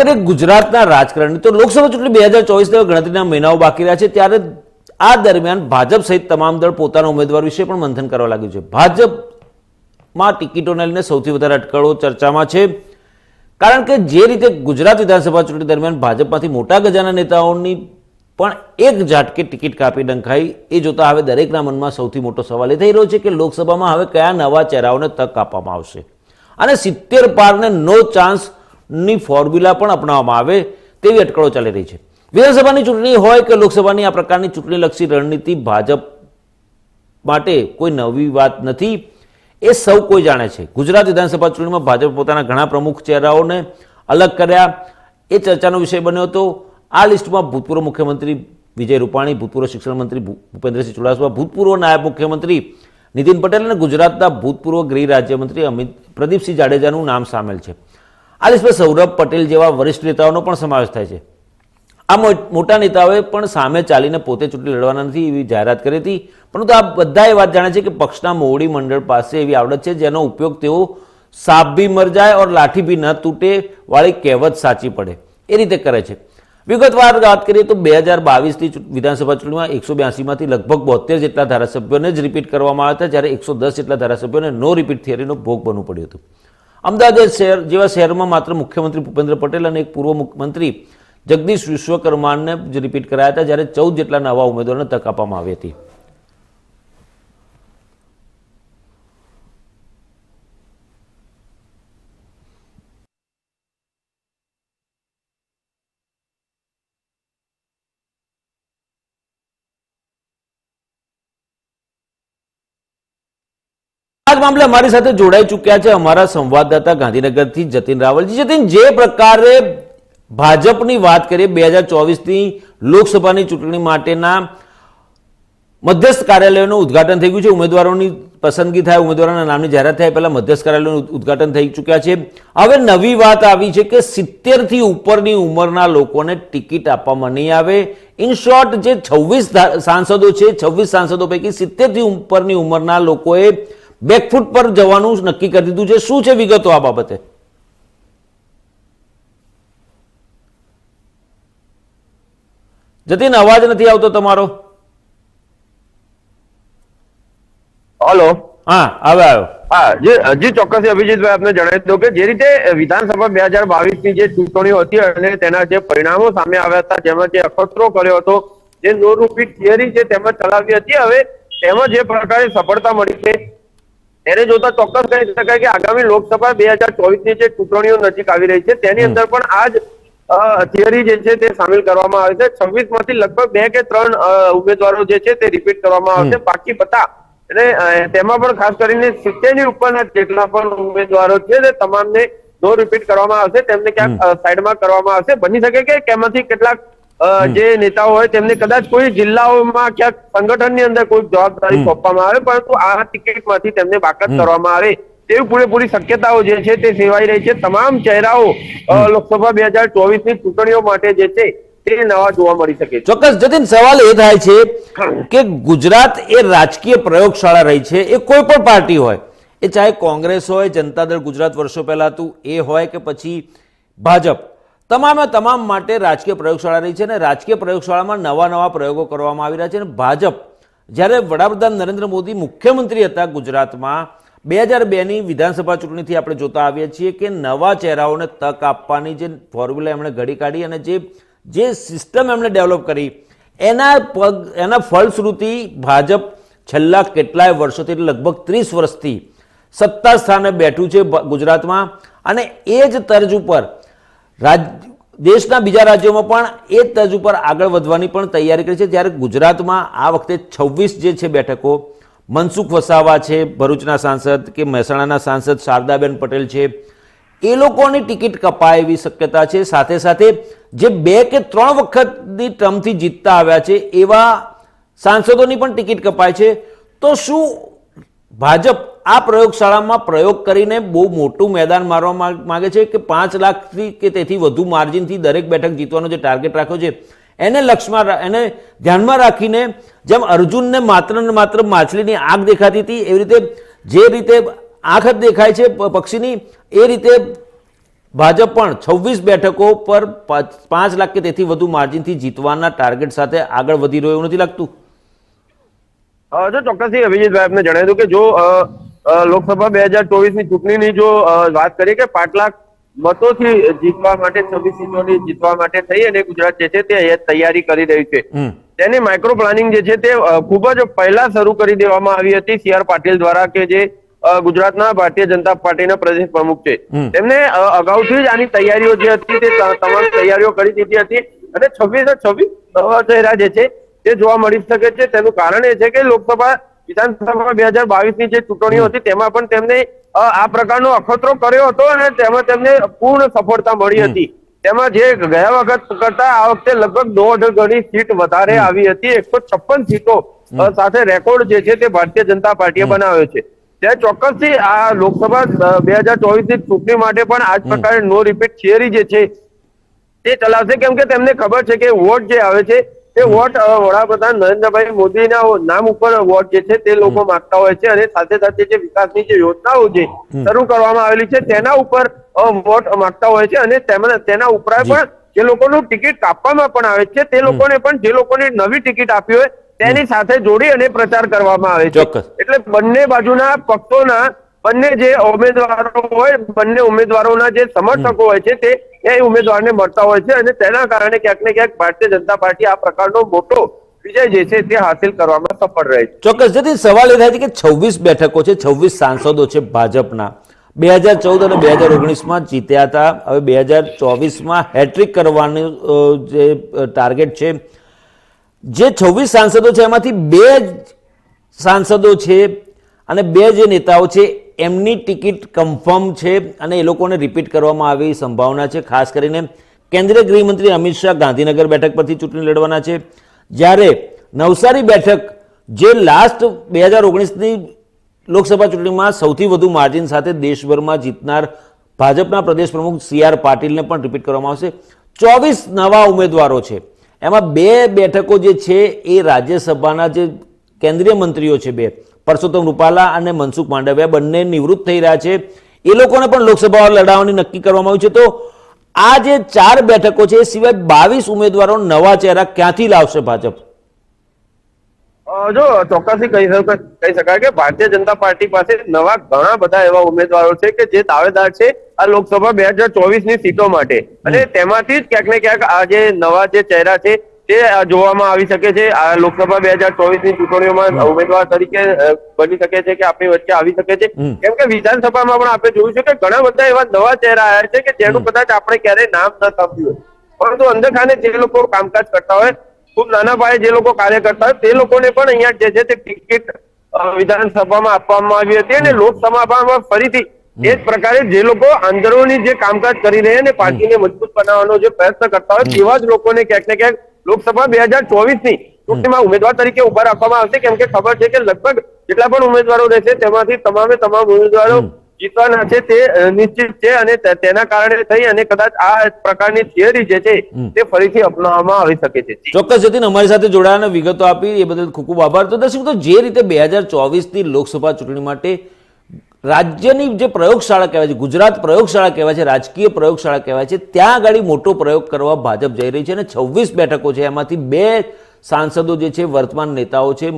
ગુજરાતના રાજકારણની તો લોકસભા ચૂંટણી બે હજાર ચોવીસના ગણતરીના મહિનાઓ બાકી રહ્યા છે, ત્યારે આ દરમિયાન ભાજપ સહિત તમામ દળ પોતાના ઉમેદવાર વિશે પણ મંથન કરવા લાગ્યું છે. ભાજપમાં ટિકિટોને લઈને સૌથી વધારે અટકળો ચર્ચામાં છે, કારણ કે જે રીતે ગુજરાત વિધાનસભા ચૂંટણી દરમિયાન ભાજપમાંથી મોટા ગજાના નેતાઓની પણ એક ઝાટકે ટિકિટ કાપી ડંખાઈ, એ જોતા હવે દરેકના મનમાં સૌથી મોટો સવાલ એ થઈ રહ્યો છે કે લોકસભામાં હવે કયા નવા ચહેરાઓને તક આપવામાં આવશે? અને સિત્તેર પારને નો ચાન્સની ફોર્મ્યુલા પણ અપનાવવામાં આવે તેવી અટકળો ચાલી રહી છે. વિધાનસભાની ચૂંટણી હોય કે લોકસભાની આ પ્રકારની ચૂંટણીલક્ષી રણનીતિ ભાજપ માટે કોઈ નવી વાત નથી, એ સૌ કોઈ જાણે છે. ગુજરાત વિધાનસભા ચૂંટણીમાં ભાજપ પોતાના ઘણા પ્રમુખ ચહેરાઓને અલગ કર્યા. એ ચર્ચાનો વિષય બન્યો હતો. આ લિસ્ટમાં ભૂતપૂર્વ મુખ્યમંત્રી વિજય રૂપાણી, ભૂતપૂર્વ શિક્ષણ મંત્રી ભૂપેન્દ્રસિંહ ચુડાસમા, ભૂતપૂર્વ નાયબ મુખ્યમંત્રી નીતિન પટેલ અને ગુજરાતના ભૂતપૂર્વ ગૃહ રાજ્યમંત્રી અમિત, પ્રદીપસિંહ જાડેજાનું નામ સામેલ છે. આ લિસ્ટમાં સૌરભ પટેલ જેવા વરિષ્ઠ નેતાઓનો પણ સમાવેશ થાય છે. આ મોટા નેતાઓએ પણ સામે ચાલીને પોતે ચૂંટણી લડવાના નથી એવી જાહેરાત કરી હતી. પરંતુ આ બધા એ વાત જાણે છે કે પક્ષના મોવડી મંડળ પાસે એવી આવડત છે જેનો ઉપયોગ તેઓ સાપ ભી મર જાય ઓર લાઠી ભી ન તૂટે વાળી કહેવત સાચી પડે. એ રીતે કરે છે. વિગતવાર વાત કરીએ તો બે હજાર બાવીસની વિધાનસભા ચૂંટણીમાં એકસો બ્યાસીમાંથી લગભગ બોતેર જેટલા ધારાસભ્યોને જ રિપીટ કરવામાં આવ્યા હતા, જ્યારે એકસો દસ જેટલા ધારાસભ્યોને નો રિપીટ થિયરીનો ભોગ બનવું પડ્યું હતું. અમદાવાદ શહેર જેવા શહેરમાં માત્ર મુખ્યમંત્રી ભૂપેન્દ્ર પટેલ અને એક પૂર્વ મુખ્યમંત્રી જગદીશ વિશ્વકર્માને જ રિપીટ કરાયા હતા, જ્યારે ચૌદ જેટલા નવા ઉમેદવારોને તક આપવામાં આવી હતી. આ મામલે અમારી સાથે જોડાઈ ચૂક્યા છે અમારા સંવાદદાતા ગાંધીનગરથી જતીન રાવલજી. જતીન, જે પ્રકારે ભાજપની વાત કરીએ, બે હજાર ચોવીસની લોકસભાની ચૂંટણી માટેના મધ્યસ્થ કાર્યાલયોનું ઉદ્ઘાટન થઈ ગયું છે. ઉમેદવારોની પસંદગી થાય, ઉમેદવારોના નામની જાહેરાત થાય, પહેલા મધ્યસ્થ કાર્યાલયનું ઉદઘાટન થઈ ચૂક્યા છે. હવે નવી વાત આવી છે કે સિત્તેરથી ઉપરની ઉંમરના લોકોને ટિકિટ આપવામાં નહીં આવે. ઇન શોર્ટ, જે છવ્વીસ સાંસદો છે, છવ્વીસ સાંસદો પૈકી સિત્તેરથી ઉપરની ઉંમરના લોકોએ બેકફૂટ પર જવાનું નક્કી કરી દીધું છે. શું છે વિગતો આ બાબતે? જતીન અવાજ નથી આવતો તમારો. હલો. હા હવે આવ્યો. હા જી જી ચોક્કસ અભિજીતભાઈ આપને જણાવી દઉં કે જે રીતે વિધાનસભા બે હજાર બાવીસની જે ચૂંટણીઓ હતી અને તેના જે પરિણામો સામે આવ્યા હતા જેમાં જે અખતરો કર્યો હતો જે નો રૂપી થિયરી છે તેમાં ચલાવી હતી હવે તેમાં જે પ્રકારે સફળતા મળી છે એને જોતા ચોક્કસ કહી શકાય કે આગામી લોકસભા બે હજાર ચોવીસની જે ચૂંટણીઓ નજીક આવી રહી છે તેની અંદર પણ આ જ થિયરી જે છે તે સામેલ કરવામાં આવે છે. છવ્વીસમાંથી લગભગ બે કે ત્રણ ઉમેદવારો જે છે તે રિપીટ કરવામાં આવશે. બાકી બધા અને તેમાં પણ ખાસ કરીને સિત્તેરની ઉપરના જેટલા પણ ઉમેદવારો છે તે તમામને નો રિપીટ કરવામાં આવશે તેમને ક્યાંક સાઈડમાં કરવામાં આવશે. બની શકે કે તેમાંથી કેટલાક જે નેતાઓ હોય તેમને કદાચ કોઈ જિલ્લાઓમાં ક્યાંક સંગઠનની અંદર કોઈ જવાબદારી સોંપવામાં આવે પરંતુ આ ટિકિટમાંથી તેમને બાકાત કરવામાં આવે તેવી પૂરેપૂરી શક્યતાઓ જે છે તે સેવાઈ રહી છે. તમામ ચહેરાઓ લોકસભા બે હજાર ચોવીસની ચૂંટણીઓ માટે જે છે તે નવા જોવા મળી શકે ચોક્કસ જતીન સવાલ એ થાય છે કે ગુજરાત એ રાજકીય પ્રયોગશાળા રહી છે એ કોઈ પણ પાર્ટી હોય એ ચાહે કોંગ્રેસ હોય જનતા દળ ગુજરાત વર્ષો પહેલા હતું એ હોય કે પછી ભાજપ તમામે તમામ માટે રાજકીય પ્રયોગશાળા રહી છે અને રાજકીય પ્રયોગશાળામાં નવા નવા પ્રયોગો કરવામાં આવી રહ્યા છે અને ભાજપ, જ્યારે વડાપ્રધાન નરેન્દ્ર મોદી મુખ્યમંત્રી હતા ગુજરાતમાં, બે હજાર બેની વિધાનસભા ચૂંટણીથી આપણે જોતા આવીએ છીએ કે નવા ચહેરાઓને તક આપવાની જે ફોર્મ્યુલા એમણે ઘડી કાઢી અને જે જે સિસ્ટમ એમણે ડેવલપ કરી, એના પગ, એના ફળશ્રુતિ ભાજપ છેલ્લા કેટલાય વર્ષોથી લગભગ ત્રીસ વર્ષથી સત્તા સ્થાને બેઠું છે ગુજરાતમાં. અને એ જ તર્જ ઉપર રાજ, દેશના બીજા રાજ્યોમાં પણ એ તજ ઉપર આગળ વધવાની પણ તૈયારી કરી છે. જ્યારે ગુજરાતમાં આ વખતે છવ્વીસ જે છે બેઠકો, મનસુખ વસાવા છે, ભરૂચના સાંસદ કે મહેસાણાના સાંસદ શારદાબેન પટેલ છે, એ લોકોની ટિકિટ કપાય એવી શક્યતા છે. સાથે સાથે જે બે કે ત્રણ વખતની ટર્મથી જીતતા આવ્યા છે, એવા સાંસદોની પણ ટિકિટ કપાય છે. તો શું ભાજપ આ પ્રયોગશાળામાં પ્રયોગ કરીને બહુ મોટું મેદાન મારવા માગે છે કે પાંચ લાખથી કે તેથી વધુ માર્જિનથી દરેક બેઠક જીતવાનો જે ટાર્ગેટ રાખ્યો છે, એને લક્ષમાં એને ધ્યાનમાં રાખીને જેમ અર્જુનને માત્ર ને માત્ર માછલીની આંખ દેખાતી હતી, એવી રીતે જે રીતે આંખ જ દેખાય છે પક્ષીની, એ રીતે ભાજપ પણ છવ્વીસ બેઠકો પર પાંચ લાખ કે તેથી વધુ માર્જિનથી જીતવાના ટાર્ગેટ સાથે આગળ વધી રહ્યો નથી લાગતું. જો ચોક્કસથી અભિજીત સાહેબને જણાવી દઉં કે જો લોકસભા બે હજાર ચોવીસની ચૂંટણીની જો વાત કરીએ કે પાંચ લાખ મતોથી જીતવા માટે છવ્વીસ સીટોની જીતવા માટે થઈ અને ગુજરાત જે છે તે તૈયારી કરી રહ્યું છે. તેની માઇક્રો પ્લાનિંગ જે છે તે ખૂબ જ પહેલા શરૂ કરી દેવામાં આવી હતી સી આર પાટીલ દ્વારા કે જે ગુજરાતના ભારતીય જનતા પાર્ટીના પ્રદેશ પ્રમુખ છે. તેમને અગાઉથી જ આની તૈયારીઓ જે હતી તે ત- તમામ તૈયારીઓ કરી દીધી હતી અને છવ્વીસ છવ્વીસ નવા ચહેરા જે છે તે જોવા મળી શકે છે. તેનું કારણ એ છે કે લોકસભા વિધાનસભા બે હજાર બાવીસની જે ચૂંટણીઓ હતી તેમાં પણ તેમને આ પ્રકારનો અખતરો કર્યો હતો અને તેમાં તેમને પૂર્ણ સફળતા મળી હતી. તેમાં જે ગયા વખત કરતા આ વખતે લગભગ દોઢ ગણી સીટ વધારે આવી હતી એકસો છપ્પન સીટો સાથે રેકોર્ડ જે છે તે ભારતીય જનતા પાર્ટીએ બનાવ્યો છે. ત્યાં ચોક્કસથી આ લોકસભા બે હજાર ચોવીસની ચૂંટણી માટે પણ આ જ પ્રકારે નો રિપીટ થિયરી જે છે તે ચલાવશે. કેમ કે તેમને ખબર છે કે વોટ જે આવે છે તે વોટ વડાપ્રધાન નરેન્દ્રભાઈ મોદીના નામ ઉપર વોટ જે છે તે લોકો માંગતા હોય છે અને સાથે સાથે જે વિકાસની જે યોજનાઓ છે શરૂ કરવામાં આવેલી છે તેના ઉપર વોટ માંગતા હોય છે અને તેના ઉપરાંત પણ જે લોકોનું ટિકિટ કાપવામાં પણ આવે છે તે લોકોને પણ જે લોકોને નવી ટિકિટ આપી હોય તેની સાથે જોડી અને પ્રચાર કરવામાં આવે છે. એટલે બંને બાજુના પક્ષોના બંને જે ઉમેદવારો હોય બંને ઉમેદવારોના જે સમર્થકો હોય છે તે એ ઉમેદવારને મળતા હોય છે અને તેના કારણે ક્યાંક ને ક્યાંક ભારતીય જનતા પાર્ટી આ પ્રકારનો મોટો વિજય જે છે તે હાસિલ કરવામાં સફળ રહે છે. ચોક્કસ, જેથી સવાલ એ થાય છે કે છવ્વીસ બેઠકો છે, છવ્વીસ સાંસદો છે ભાજપના. બે હજાર ચૌદ અને બે હજાર ઓગણીસમાં જીત્યા હતા. હવે બે હજાર ચોવીસમાં હેટ્રિક કરવાનું જે ટાર્ગેટ છે. જે છવ્વીસ સાંસદો છે, એમાંથી બે સાંસદો છે અને બે જે નેતાઓ છે એમની ટિકિટ કન્ફર્મ છે અને એ લોકોને રિપીટ કરવામાં આવે એવી સંભાવના છે. ખાસ કરીને કેન્દ્રીય ગૃહમંત્રી અમિત શાહ ગાંધીનગર બેઠક પરથી ચૂંટણી લડવાના છે. જ્યારે નવસારી બેઠક, જે લાસ્ટ બે હજાર ઓગણીસની લોકસભા ચૂંટણીમાં સૌથી વધુ માર્જિન સાથે દેશભરમાં જીતનાર ભાજપના પ્રદેશ પ્રમુખ સી આર પાટીલને પણ રિપીટ કરવામાં આવશે. ચોવીસ નવા ઉમેદવારો છે. એમાં બે બેઠકો જે છે એ રાજ્યસભાના જે કેન્દ્રીય મંત્રીઓ છે બે. પરસોત્તમ રૂપાલા અને મનસુખ માંડવિયા બંને નિવૃત્ત થઈ રહ્યા છે. એ લોકોને પણ લોકસભા લડાવવાની નક્કી કરવામાં આવ્યું છે. તો આ જે ચાર બેઠકો છે એ સિવાય બાવીસ ઉમેદવારો નવા ચહેરા ક્યાંથી લાવશે ભાજપ? જો ચોક્કસથી કહી શકાય કહી શકાય કે ભારતીય જનતા પાર્ટી પાસે નવા ઘણા બધા એવા ઉમેદવારો છે કે જે દાવેદાર છે આ લોકસભા બે હજાર ચોવીસની સીટો માટે. અને તેમાંથી જ ક્યાંક ને ક્યાંક આ જે નવા જે ચહેરા છે તે જોવામાં આવી શકે છે આ લોકસભા બે હજાર ચોવીસની ચૂંટણીઓમાં ઉમેદવાર તરીકે બની શકે છે કે આપણી વચ્ચે આવી શકે છે. કેમ કે વિધાનસભામાં પણ આપણે જોયું છે કે ઘણા બધા એવા નવા ચહેરા આવ્યા છે કે જેનું કદાચ આપણે ક્યારેય નામ ન સાંભળ્યું હોય. પરંતુ અંદરખાને જે લોકો કામકાજ કરતા હોય ખૂબ નાના પાયે જે લોકો કાર્ય કરતા હોય તે લોકોને પણ અહીંયા જે છે તે ટિકિટ વિધાનસભામાં આપવામાં આવી હતી અને લોકસભામાં ફરીથી એ જ પ્રકારે જે લોકો અંદરોની જે કામકાજ કરી રહ્યા અને પાર્ટીને મજબૂત બનાવવાનો જે પ્રયત્ન કરતા હોય તેવા જ લોકોને ક્યાંક ને ક્યાંક લોકસભા બે હજાર ચોવીસની ચૂંટણીમાં ઉમેદવાર તરીકે ઊભા રાખવામાં આવશે. કેમ કે ખબર છે કે લગભગ જેટલા પણ ઉમેદવારો રહેશે તેમાંથી તમામે તમામ ઉમેદવારો જીતવાના છે તે નિશ્ચિત છે અને તેના કારણે થઈ અને કદાચ આ પ્રકારની થિયરી જે છે તે ફરીથી અપનાવવામાં આવી શકે છે. ચોક્કસ જતીન અમારી સાથે જોડાયાને વિગતો આપી એ બદલ ખૂબ ખૂબ આભાર. તો દર્શક જે રીતે બે હજાર ચોવીસની લોકસભા ચૂંટણી માટે રાજ્યની જે પ્રયોગશાળા કહેવાય છે, ગુજરાત પ્રયોગશાળા કહેવાય છે, રાજકીય પ્રયોગશાળા કહેવાય છે, ત્યાં આગળ મોટો પ્રયોગ કરવા ભાજપ જઈ રહી છે અને છવ્વીસ બેઠકો છે. એમાંથી બે સાંસદો જે છે, વર્તમાન નેતાઓ છે